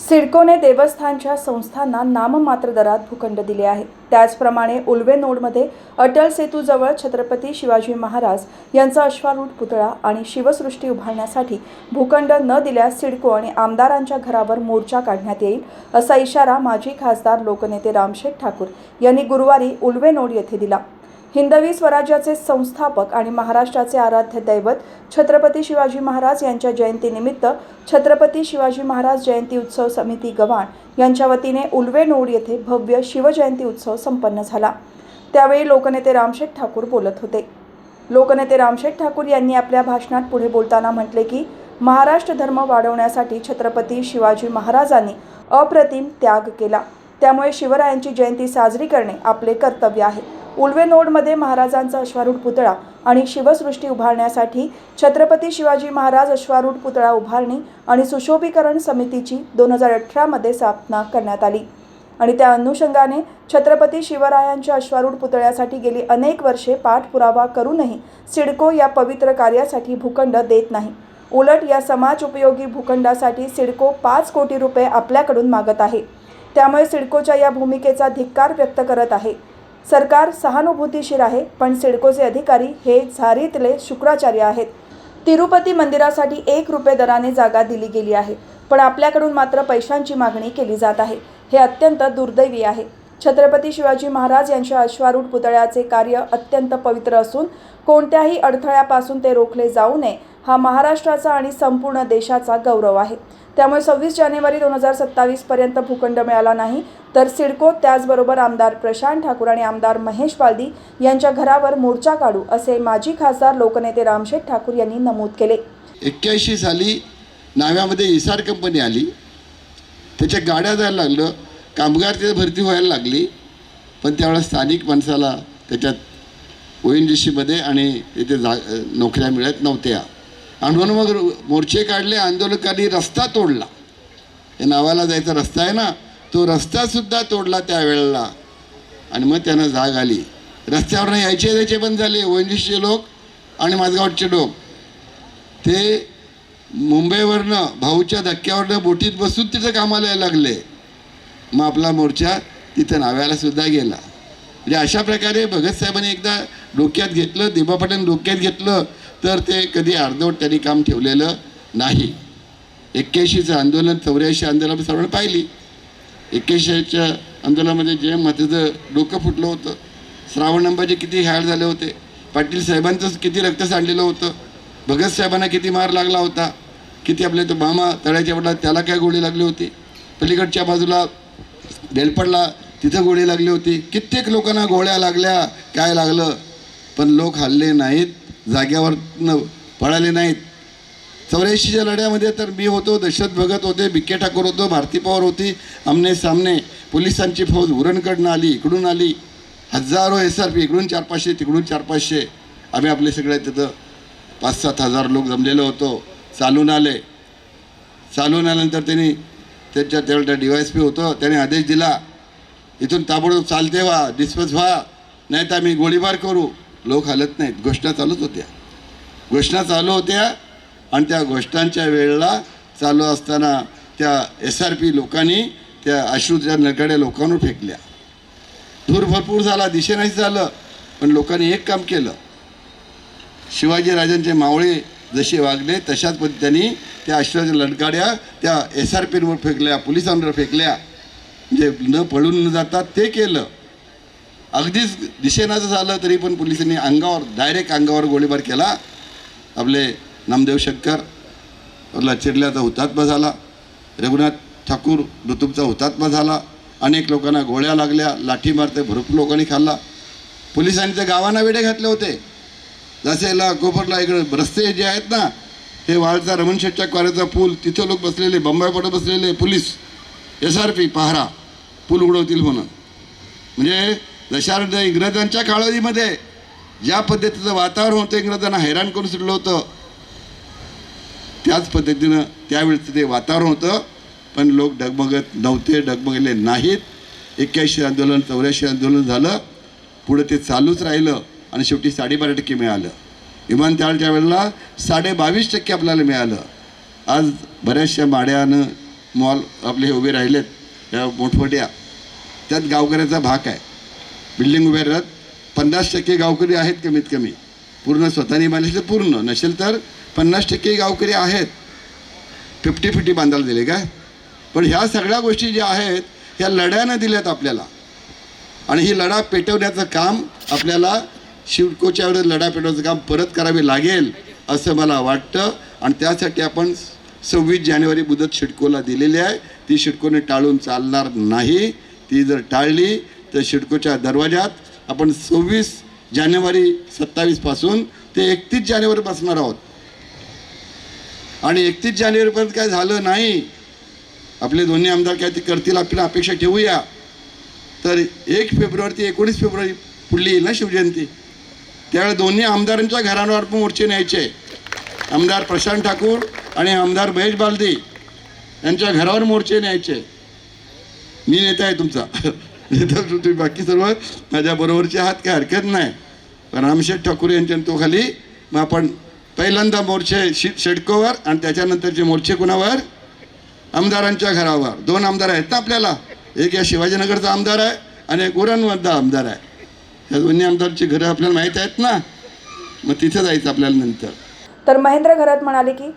सिडकोने देवस्थानच्या संस्थांना नाममात्र दरात भूखंड दिले आहे. त्याचप्रमाणे उल्वे नोडमध्ये अटल सेतूजवळ छत्रपती शिवाजी महाराज यांचा अश्वारूढ पुतळा आणि शिवसृष्टी उभारण्यासाठी भूखंड न दिल्यास सिडको आणि आमदारांच्या घरावर मोर्चा काढण्यात येईल असा इशारा माजी खासदार लोकनेते रामशेठ ठाकूर यांनी गुरुवारी उल्वे नोड येथे दिला. हिंदवी स्वराज्याचे संस्थापक आणि महाराष्ट्राचे आराध्य दैवत छत्रपती शिवाजी महाराज यांच्या जयंतीनिमित्त छत्रपती शिवाजी महाराज जयंती उत्सव समिती गव्हाण यांच्या वतीने उलवे नोड येथे भव्य शिवजयंती उत्सव संपन्न झाला. त्यावेळी लोकनेते रामशेठ ठाकूर बोलत होते. लोकनेते रामशेठ ठाकूर यांनी आपल्या भाषणात पुढे बोलताना म्हटले की महाराष्ट्र धर्म वाढवण्यासाठी छत्रपती शिवाजी महाराजांनी अप्रतिम त्याग केला. त्यामुळे शिवरायांची जयंती साजरी करणे आपले कर्तव्य आहे. उल्वे नोडमध्ये महाराजांचा अश्वारूढ पुतळा आणि शिवसृष्टी उभारण्यासाठी छत्रपती शिवाजी महाराज अश्वारूढ पुतळा उभारणी आणि सुशोभीकरण समितीची दोन हजार अठरामध्ये स्थापना करण्यात आली. आणि त्या अनुषंगाने छत्रपती शिवरायांच्या अश्वारूढ पुतळ्यासाठी गेली अनेक वर्षे पाठपुरावा करूनही सिडको या पवित्र कार्यासाठी भूखंड देत नाही. उलट या समाज उपयोगी भूखंडासाठी सिडको पाच कोटी रुपये आपल्याकडून मागत आहे. त्यामुळे सिडकोच्या या भूमिकेचा धिक्कार व्यक्त करत आहे. सरकार सहानुभूतीशीर आहे पण सिडकोचे अधिकारी हे झारीतले शुक्राचार्य आहेत. तिरुपती मंदिरासाठी एक रुपये दराने जागा दिली गेली आहे पण आपल्याकडून मात्र पैशांची मागणी केली जात आहे. हे अत्यंत दुर्दैवी आहे. छत्रपती शिवाजी महाराज यांच्या अश्वारूढ पुतळ्याचे कार्य अत्यंत पवित्र असून कोणत्याही अडथळ्यापासून ते रोखले जाऊ नये हा महाराष्ट्राचा आणि संपूर्ण देशाचा गौरव आहे. त्यामुळे सव्वीस जानेवारी दोन हजार सत्तावीसपर्यंत भूखंड मिळाला नाही. तर सिडको त्याचबरोबर आमदार प्रशांत ठाकूर आणि आमदार महेश पालदी यांच्या घरावर मोर्चा काढू असे माजी खासदार लोकनेते रामशेठ ठाकूर यांनी नमूद केले. एक्क्याऐंशी साली नाव्यामध्ये इसार कंपनी आली. त्याच्या गाड्या जायला लागलं. कामगार तिथे भरती व्हायला लागली. पण त्यावेळेस स्थानिक माणसाला त्याच्यात ओ एन जी सीमध्ये आणि तिथे जा नोकऱ्या मिळत नव्हत्या. आणि म्हणून मग मोर्चे काढले आंदोलकांनी रस्ता तोडला. हे नावाला जायचा रस्ता आहे ना तो रस्तासुद्धा तोडला त्यावेळेला. आणि मग त्यांना जाग आली. रस्त्यावरनं यायचे यायचे बंद झाले ओएनजीसीचे लोक आणि माझगावचे लोक. ते मुंबईवरनं भाऊच्या धक्क्यावरनं बोटीत बसून तिथं कामाला यायला लागले. मग आपला मोर्चा तिथं नाव्याला सुद्धा गेला. म्हणजे अशा प्रकारे भगतसाहेबांनी एकदा डोक्यात घेतलं देबा पाटील डोक्यात घेतलं तर ते कधी अर्धवट त्यांनी काम ठेवलेलं नाही. एक्क्याऐंशीचं आंदोलन चौऱ्याऐंशी आंदोलन सर्वांना पाहिली. एक्क्याऐंशीच्या आंदोलनामध्ये जे मताचं डोकं फुटलं होतं. श्रावण किती हाल झाले होते. पाटील साहेबांचं किती रक्त सांडलेलं होतं. भगत साहेबांना किती मार लागला होता. किती आपले तो मामा तळ्याच्या वडला त्याला काय गोळी लागली होती. पलीकडच्या बाजूला बेलपडला तिथं गोळी लागली होती. कित्येक लोकांना गोळ्या लागल्या काय लागलं. पण लोक हल्ले नाहीत. जाग्यावर न पळाले नाहीत. चौऱ्याऐंशीच्या लढ्यामध्ये तर मी होतो दशरथ भगत होते बिक्के ठाकूर होतो भारती पवार होती आमने सामने. पोलिसांची फौज उरणकडनं आली इकडून आली. हजारो एस आर पी इकडून चार पाचशे तिकडून चार पाचशे आम्ही आपले सगळे तिथं पाच सात हजार लोक जमलेलो होतो. चालून आले. चालून आल्यानंतर त्यांनी त्याच्या त्यावेळेला डी वाय एस पी होतं त्याने आदेश दिला. इथून ताबडतोब चालते व्हा डिस्पस व्हा. नाही तर आम्ही गोळीबार करू. लोक हलत नाहीत. घोषणा चालूच होत्या. घोषणा चालू होत्या आणि त्या घोषणांच्या वेळेला चालू असताना त्या एस आर पी लोकांनी त्या अश्रूच्या नरकड्या लोकांवर फेकल्या. धूर भरपूर झाला दिशेनाही झालं पण लोकांनी एक काम केलं. शिवाजीराजांचे मावळे जसे वागले तशाच पद्धतीने त्या अश्रूच्या लटकाड्या त्या एस आर पीवर फेकल्या पोलिसांवर फेकल्या. म्हणजे न पळून न जातात ते केलं. अगदीच दिशेनाचं झालं तरी पण पोलिसांनी अंगावर डायरेक्ट अंगावर गोळीबार केला. आपले नामदेव शंकर आपला चिरल्याचा हुतात्मा झाला. रघुनाथ ठाकूर ऋतुबचा हुतात्मा झाला. अनेक लोकांना गोळ्या लागल्या लाठी मारते भरपूर लोकांनी खाल्ला. पोलिसांनी त्या गावांना वेडे घातले होते. जसेला कोपरला इकडे रस्ते जे आहेत ना हे वाळचा रमण शेटच्या क्वाऱ्याचा पूल तिथं लोक बसलेले बंबाई बसलेले पोलीस एस आर पी पहारा पूल उडवतील म्हणून. म्हणजे जशा इंग्रजांच्या काळामध्ये ज्या पद्धतीचं वातावरण होतं इंग्रजांना हैराण करून सुटलं होतं. त्याच पद्धतीनं त्यावेळेचं ते वातावरण होतं पण लोक डगमगत नव्हते डगमगले नाहीत. एक्क्याऐंशी आंदोलन चौऱ्याऐंशी आंदोलन झालं. पुढं ते चालूच राहिलं आणि शेवटी साडेबारा टक्के मिळालं. विमानतळाच्या वेळेला साडे बावीस टक्के आपल्याला मिळालं. आज बऱ्याचशा माड्यानं मॉल आपले उभे राहिलेत या मोठमोठ्या. त्यात गावकऱ्याचा भाग आहे. बिल्डिंग उभ्या राहत पन्नास टक्के गावकरी आहेत कमीत कमी. पूर्ण स्वतःने बांधले तर पूर्ण. नसेल तर पन्नास टक्के गावकरी आहेत. फिफ्टी फिफ्टी बांधायला दिले काय पण ह्या सगळ्या गोष्टी ज्या आहेत ह्या लढ्यानं दिल्यात आपल्याला. आणि ही लढा पेटवण्याचं काम आपल्याला शिवकोच्या वेळेस लढा पेटवण्याचं काम परत करावे लागेल असं मला वाटतं. आणि त्यासाठी आपण सव्वीस जानेवारी मुदत शिडकोला दिलेली आहे. ती शिडकोने टाळून चालणार नाही. ती जर टाळली त्या शिडकोच्या दरवाजात आपण सव्वीस जानेवारी सत्तावीसपासून ते एकतीस जानेवारी बसणार आहोत. आणि एकतीस जानेवारीपर्यंत काय झालं नाही आपले दोन्ही आमदार काय ते करतील आपण अपेक्षा ठेवूया. तर एक फेब्रुवारी ते एकोणीस फेब्रुवारी पुढली येईल ना शिवजयंती. त्यावेळी दोन्ही आमदारांच्या घरांवर पण मोर्चे न्यायचे. आमदार प्रशांत ठाकूर आणि आमदार महेश बालदी यांच्या घरावर मोर्चे न्यायचे. मी नेता आहे तुमचा. इथं तुम्ही बाकी सर्व माझ्याबरोबरचे आहात काय हरकत नाही. पण रामशेठ ठाकूर यांच्या तो खाली मग आपण पहिल्यांदा मोर्चे शि शेडकोवर आणि त्याच्यानंतरचे मोर्चे कुणावर? आमदारांच्या घरावर. दोन आमदार आहेत ना आपल्याला? एक या शिवाजीनगरचा आमदार आहे आणि एक उरणमधला आमदार आहे. या दोन्ही आमदारची घरं आपल्याला माहीत आहेत ना? मग तिथं जायचं आपल्याला नंतर. तर महेंद्र घरात म्हणाले की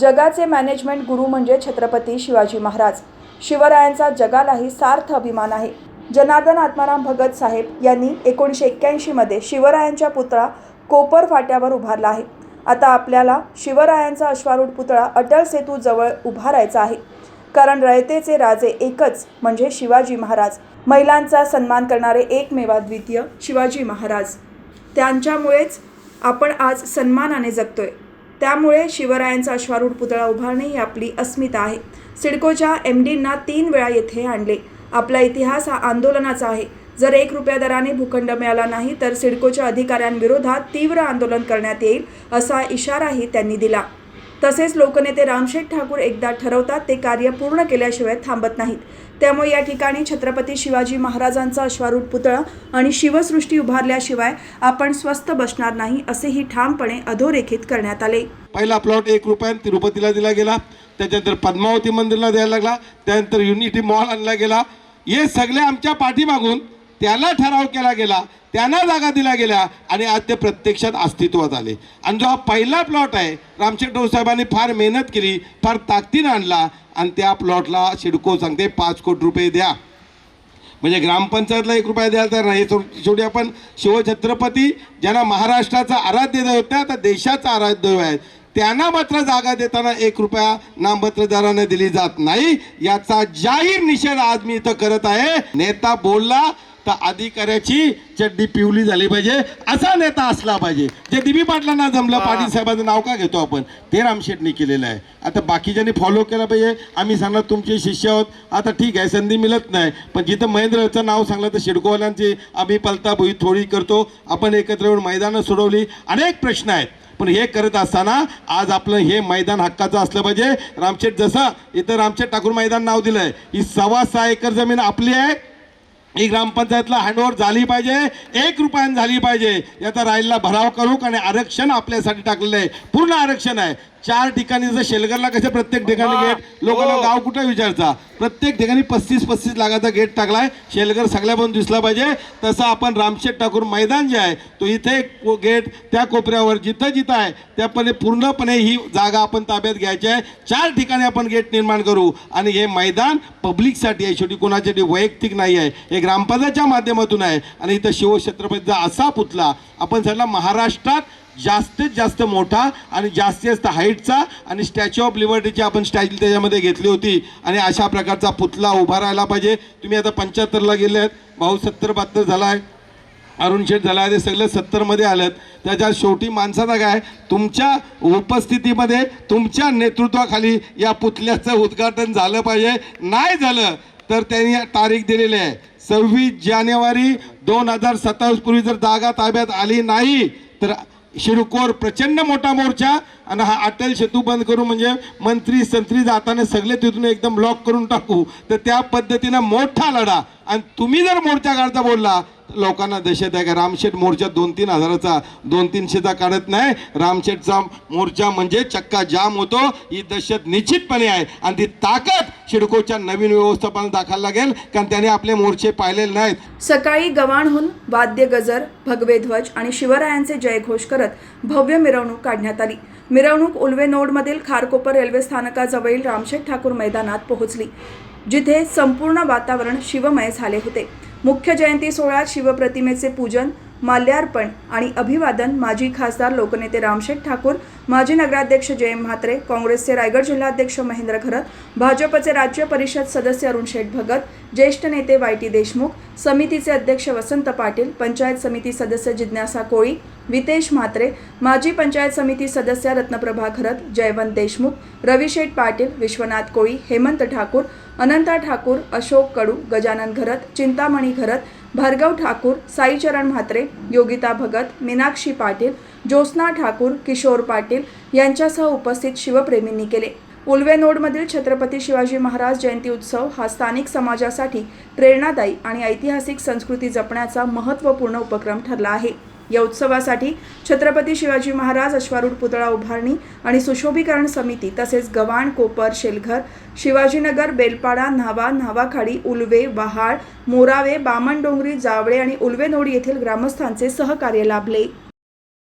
जगाचे मॅनेजमेंट गुरु म्हणजे छत्रपती शिवाजी महाराज. शिवरायांचा जगालाही सार्थ अभिमान आहे. जनार्दन आत्माराम भगत साहेब यांनी एकोणीसशे एक्क्याऐंशीमध्ये शिवरायांच्या पुतळा कोपर फाट्यावर उभारला आहे. आता आपल्याला शिवरायांचा अश्वारूढ पुतळा अटल सेतू जवळ उभारायचा आहे. कारण रयतेचे राजे एकच म्हणजे शिवाजी महाराज. महिलांचा सन्मान करणारे एकमेवा द्वितीय शिवाजी महाराज. त्यांच्यामुळेच आपण आज सन्मानाने जगतोय. त्यामुळे शिवरायांचा अश्वारूढ पुतळा उभारणे ही आपली अस्मिता आहे. सिडकोच्या एम डींना तीन वेळा येथे आणले. आपला इतिहास हा आंदोलनाचा आहे. जर एक रुपया दराने भूखंड मिळाला नाही तर सिडकोच्या अधिकाऱ्यांविरोधात तीव्र आंदोलन करण्यात येईल असा इशाराही त्यांनी दिला. तसेच लोकनेते रामशेठ ठाकूर एकदा ठरवतात ते कार्य पूर्ण केल्याशिवाय थांबत नाहीत. त्यामुळे या ठिकाणी छत्रपती शिवाजी महाराजांचा अश्वारूढ पुतळा आणि शिवसृष्टी उभारल्याशिवाय आपण स्वस्त बसणार नाही असेही ठामपणे अधोरेखित करण्यात आले. पहिला प्लॉट एक रुपया तिरुपतीला दिला गेला. त्याच्यानंतर पद्मावती मंदिरला द्यायला लागला. त्यानंतर युनिटी मॉल आणला गेला. हे सगळे आमच्या पाठीमागून त्याला ठराव केला गेला त्यांना जागा दिल्या गेल्या आणि आज ते प्रत्यक्षात अस्तित्वात आले. आणि जो हा पहिला प्लॉट आहे रामशेठ साहेबांनी फार मेहनत केली फार ताकदीनं आणला आणि त्या प्लॉटला सिडको सांगते पाच कोटी रुपये द्या. म्हणजे ग्रामपंचायतला एक रुपया द्यायला तर नाही. शेवटी आपण शिवछत्रपती ज्यांना महाराष्ट्राचा आराध्य दैवत नाही आता देशाचा आराध्य दैव आहे त्यांना मात्र जागा देताना एक रुपया नाममात्र दराने दिली जात नाही. याचा जाहीर निषेध आज मी इथं करत आहे. नेता बोलला तर अधिकाऱ्याची चड्डी पिवली झाली पाहिजे. असा नेता असला पाहिजे. जे दिबी पाटलांना जमलं पाटील साहेबांचं नाव का घेतो आपण? ते रामशेटनी केलेलं आहे. आता बाकीच्यांनी फॉलो केलं पाहिजे. आम्ही सांगणार तुमचे शिष्य आहोत. आता ठीक आहे संधी मिळत नाही. पण जिथं महेंद्रचं नाव सांगलं तर शिडकोवाल्यांची आम्ही पलताभुई थोडी करतो. आपण एकत्र येऊन मैदानं सोडवली. अनेक प्रश्न आहेत. पण हे करत असताना आज आपलं हे मैदान हक्काचं असलं पाहिजे. रामशेठ जसं इथं रामशेठ ठाकूर मैदान नाव दिलंय. ही सव्वा सहा एकर जमीन आपली आहे. ही ग्रामपंचायतला हँडओव्हर झाली पाहिजे. एक रुपयाने झाली पाहिजे. याचा राहिलेला भराव करू आणि आरक्षण आपल्यासाठी टाकलेलं आहे. पूर्ण आरक्षण आहे. चार ठिकाणी जसं शेलगरला कसं प्रत्येक ठिकाणी गेट लोकांना गाव कुठं विचारचा प्रत्येक ठिकाणी पस्तीस पस्तीस लाखाचा गेट टाकलाय. शेलगर सगळ्या पण दिसला पाहिजे. तसं आपण रामशेठ ठाकूर मैदान जे आहे तो इथे गेट त्या कोपऱ्यावर जिथं जिथं आहे त्यापणे पूर्णपणे ही जागा आपण ताब्यात घ्यायची आहे. चार ठिकाणी आपण गेट निर्माण करू. आणि हे मैदान पब्लिकसाठी आहे. शेवटी कोणासाठी वैयक्तिक नाही आहे. हे ग्रामपंचायतच्या माध्यमातून आहे. आणि इथं शिवछत्रपतीचा असा पुतला आपण सगळा महाराष्ट्रात जास्तीत जास्त मोठा आणि जास्तीत जास्त हाईटचा आणि स्टॅच्यू ऑफ लिबर्टीची आपण स्टॅच्यू त्याच्यामध्ये घेतली होती. आणि अशा प्रकारचा पुतला उभा राहायला पाहिजे. तुम्ही आता पंच्याहत्तरला गेले आहेत. भाऊ सत्तर बहात्तर झाला आहे अरुण शेठ झाला आहे ते सगळे सत्तरमध्ये आलेत. त्याच्या शेवटी माणसाचा काय? तुमच्या उपस्थितीमध्ये तुमच्या नेतृत्वाखाली या पुतल्याचं उद्घाटन झालं पाहिजे. नाही झालं तर त्यांनी तारीख दिलेली आहे. सव्वीस जानेवारी दोन हजार सत्तावीस पूर्वी जर जागा ताब्यात आली नाही तर शिरकोर प्रचंड मोठा मोर्चा आणि हा अटल सेतू बंद करू म्हणजे मंत्री संत्री जाताना सगळे तिथून एकदम ब्लॉक करून टाकू. तर त्या पद्धतीनं मोठा लढा. आणि तुम्ही जर मोर्चा काढता बोलला लोकांना देशात आहे का? रामशेठ मोर्चा दोन तीन हजाराचा दोन तीनशेचा काढत नाही. रामशेठचा मोर्चा म्हणजे चक्का जाम होतो. ही दहशत निश्चितपणे आहे. आणि ती ताकद शिडकोच्या नवीन व्यवस्थापन दाखवायला लागेल. कारण त्याने आपले मोर्चे पाहिलेले नाहीत. सकाळी गव्हाणहून वाद्य गजर भगवे ध्वज आणि शिवरायांचे जयघोष करत भव्य मिरवणूक काढण्यात आली. मिरवणूक उल्वे नोडमधील खारकोपर रेल्वे स्थानकाजवळील रामशेठ ठाकूर मैदानात पोहोचली जिथे संपूर्ण वातावरण शिवमय झाले होते. मुख्य जयंती सोहळ्यात शिवप्रतिमेचे पूजन माल्यार्पण आणि अभिवादन माजी खासदार लोकनेते रामशेठ ठाकूर माजी नगराध्यक्ष जयंत म्हात्रे काँग्रेसचे रायगड जिल्हाध्यक्ष महेंद्र घरत भाजपचे राज्य परिषद सदस्य अरुण शेठ भगत ज्येष्ठ नेते वाय टी देशमुख समितीचे अध्यक्ष वसंत पाटील पंचायत समिती सदस्य जिज्ञासा कोळी वितेश म्हात्रे माजी पंचायत समिती सदस्य रत्नप्रभा खरत जयवंत देशमुख रविशेठ पाटील विश्वनाथ कोळी हेमंत ठाकूर अनंता ठाकूर अशोक कडू गजानन घरत चिंतामणी घरत भार्गव ठाकूर साईचरण म्हात्रे योगिता भगत मीनाक्षी पाटील ज्योत्स्ना ठाकूर किशोर पाटील यांच्यासह उपस्थित शिवप्रेमींनी केले. उलवे नोडमधील छत्रपती शिवाजी महाराज जयंती उत्सव हा स्थानिक समाजासाठी प्रेरणादायी आणि ऐतिहासिक संस्कृती जपण्याचा महत्त्वपूर्ण उपक्रम ठरला आहे. या उत्सवासाठी छत्रपती शिवाजी महाराज अश्वारूढ पुतळा उभारणी आणि सुशोभीकरण समिती तसेच गव्हाण कोपर शेलघर शिवाजीनगर बेलपाडा न्हावा न्हावाखाडी उलवे वहाळ मोरावे बामणडोंगरी जावळे आणि उलवे नोड येथील ग्रामस्थांचे सहकार्य लाभले.